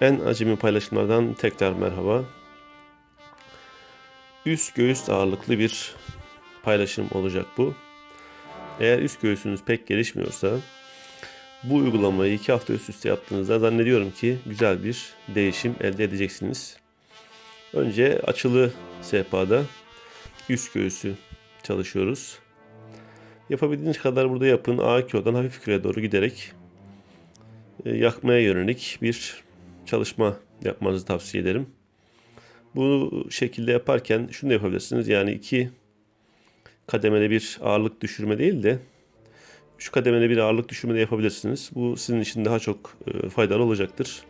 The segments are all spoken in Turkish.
En acemi paylaşımlardan tekrar merhaba. Üst göğüs ağırlıklı bir paylaşım olacak bu. Eğer üst göğsünüz pek gelişmiyorsa bu uygulamayı iki hafta üst üste yaptığınızda zannediyorum ki güzel bir değişim elde edeceksiniz. Önce açılı sehpada üst göğsü çalışıyoruz. Yapabildiğiniz kadar burada yapın. A kilodan hafif kiloya doğru giderek e, yakmaya yönelik bir çalışma yapmanızı tavsiye ederim. Bu şekilde yaparken şunu da yapabilirsiniz. Yani iki kademeli bir ağırlık düşürme değil de üç kademeli bir ağırlık düşürme de yapabilirsiniz. Bu sizin için daha çok e, faydalı olacaktır.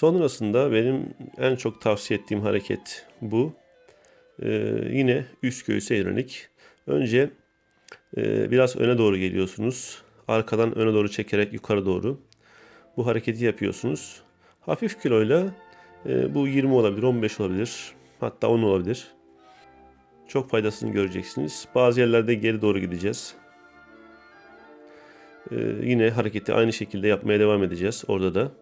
Sonrasında benim en çok tavsiye ettiğim hareket bu. Ee, yine üst göğüse yönelik. Önce e, biraz öne doğru geliyorsunuz. Arkadan öne doğru çekerek yukarı doğru. Bu hareketi yapıyorsunuz. Hafif kiloyla e, bu 20 olabilir, 15 olabilir. Hatta 10 olabilir. Çok faydasını göreceksiniz. Bazı yerlerde geri doğru gideceğiz. Ee, yine hareketi aynı şekilde yapmaya devam edeceğiz orada da.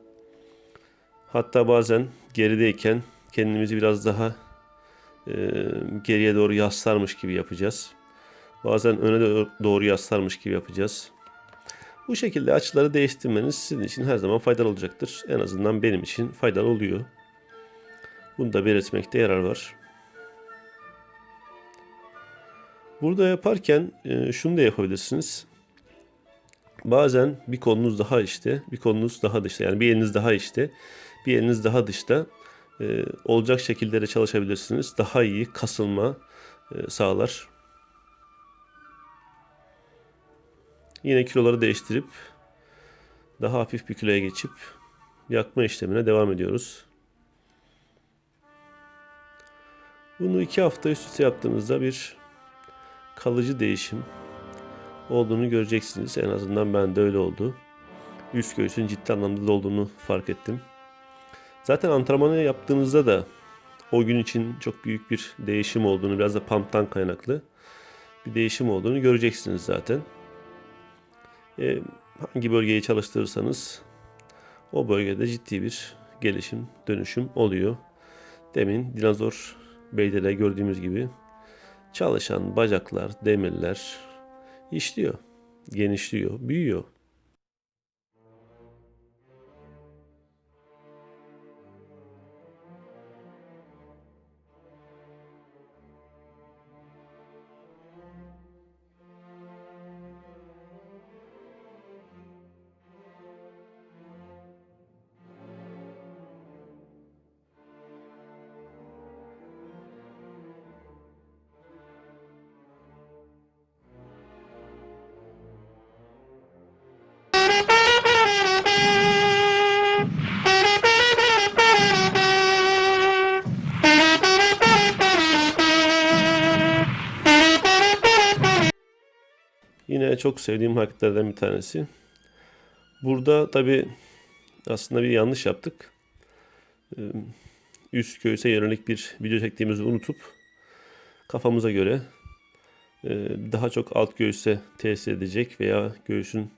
Hatta bazen gerideyken kendimizi biraz daha e, geriye doğru yaslarmış gibi yapacağız. Bazen öne doğru- yaslarmış gibi yapacağız. Bu şekilde açıları değiştirmeniz sizin için her zaman faydalı olacaktır. En azından benim için faydalı oluyor. Bunu da belirtmekte yarar var. Burada yaparken e, şunu da yapabilirsiniz. Bazen bir kolunuz daha işte, bir kolunuz daha dışta. Yani bir eliniz daha işte, bir eliniz daha dışta. Ee, olacak şekilde de çalışabilirsiniz. Daha iyi kasılma e, sağlar. Yine kiloları değiştirip daha hafif bir kiloya geçip yakma işlemine devam ediyoruz. Bunu iki hafta üst üste yaptığımızda bir kalıcı değişim olduğunu göreceksiniz. En azından ben de öyle oldu. Üst göğsün ciddi anlamda olduğunu fark ettim. Zaten antrenmanı yaptığınızda da o gün için çok büyük bir değişim olduğunu, biraz da pump'tan kaynaklı bir değişim olduğunu göreceksiniz zaten. E, hangi bölgeyi çalıştırırsanız o bölgede ciddi bir gelişim, dönüşüm oluyor. Demin dinozor beyde de gördüğümüz gibi çalışan bacaklar, demirler işliyor, genişliyor, büyüyor. Çok sevdiğim hareketlerden bir tanesi. Burada tabi aslında bir yanlış yaptık. Ee, Üst göğüse yönelik bir video çektiğimizi unutup kafamıza göre e, daha çok alt göğüse tesis edecek veya göğsün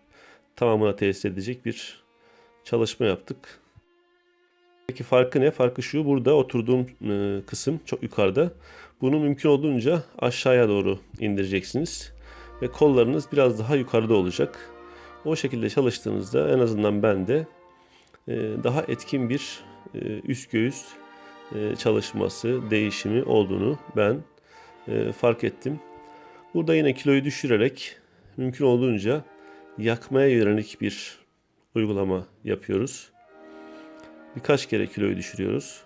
tamamına tesis edecek bir çalışma yaptık. Peki farkı ne? Farkı şu. Burada oturduğum e, kısım çok yukarıda. Bunu mümkün olduğunca aşağıya doğru indireceksiniz ve kollarınız biraz daha yukarıda olacak. O şekilde çalıştığınızda en azından ben de e, daha etkin bir e, üst göğüs e, çalışması, değişimi olduğunu ben fark ettim. Burada yine kiloyu düşürerek mümkün olduğunca yakmaya yönelik bir uygulama yapıyoruz. Birkaç kere kiloyu düşürüyoruz.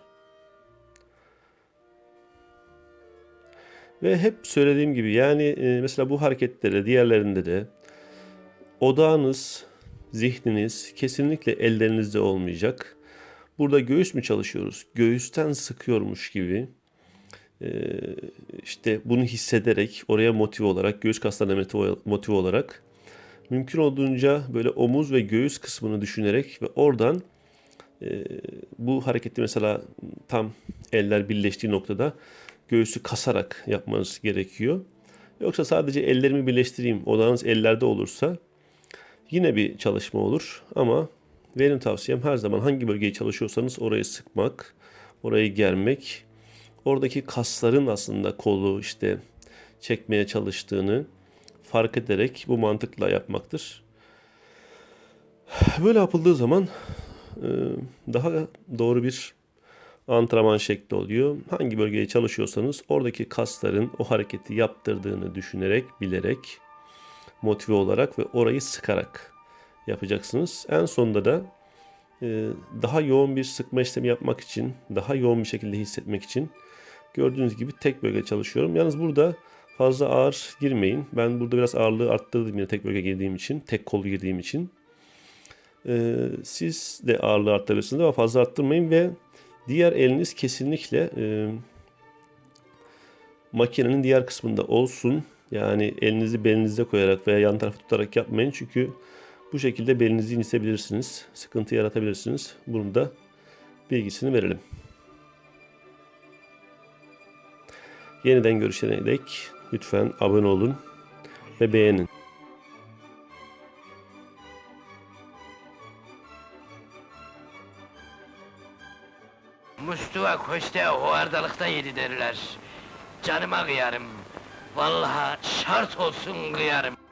Ve hep söylediğim gibi yani e, mesela bu hareketlere diğerlerinde de odağınız, zihniniz kesinlikle ellerinizde olmayacak. Burada göğüs mü çalışıyoruz? Göğüsten sıkıyormuş gibi e, işte bunu hissederek, oraya motive olarak, göğüs kaslarına motive olarak mümkün olduğunca böyle omuz ve göğüs kısmını düşünerek ve oradan e, bu hareketi mesela tam eller birleştiği noktada göğüsü kasarak yapmanız gerekiyor. Yoksa sadece ellerimi birleştireyim, odağınız ellerde olursa yine bir çalışma olur. Ama benim tavsiyem her zaman hangi bölgeyi çalışıyorsanız orayı sıkmak, orayı germek, oradaki kasların aslında kolu işte çekmeye çalıştığını fark ederek bu mantıkla yapmaktır. Böyle yapıldığı zaman daha doğru bir antrenman şekli oluyor. Hangi bölgeye çalışıyorsanız oradaki kasların o hareketi yaptırdığını düşünerek, bilerek, motive olarak ve orayı sıkarak yapacaksınız. En sonunda da e, daha yoğun bir sıkma işlemi yapmak için, daha yoğun bir şekilde hissetmek için gördüğünüz gibi tek bölge çalışıyorum. Yalnız burada fazla ağır girmeyin. Ben burada biraz ağırlığı arttırdım yine tek bölge girdiğim için, tek kol girdiğim için. Ee, siz de ağırlığı arttırabilirsiniz ama fazla arttırmayın ve diğer eliniz kesinlikle e, makinenin diğer kısmında olsun. Yani elinizi belinizde koyarak veya yan tarafa tutarak yapmayın çünkü bu şekilde belinizi inesebilirsiniz. Sıkıntı yaratabilirsiniz. Bunun da bilgisini verelim. Yeniden görüşene dek lütfen abone olun ve beğenin. Mustafa Koç'ta hovardalıkta yedi derler. Canıma kıyarım. Vallahi şart olsun kıyarım.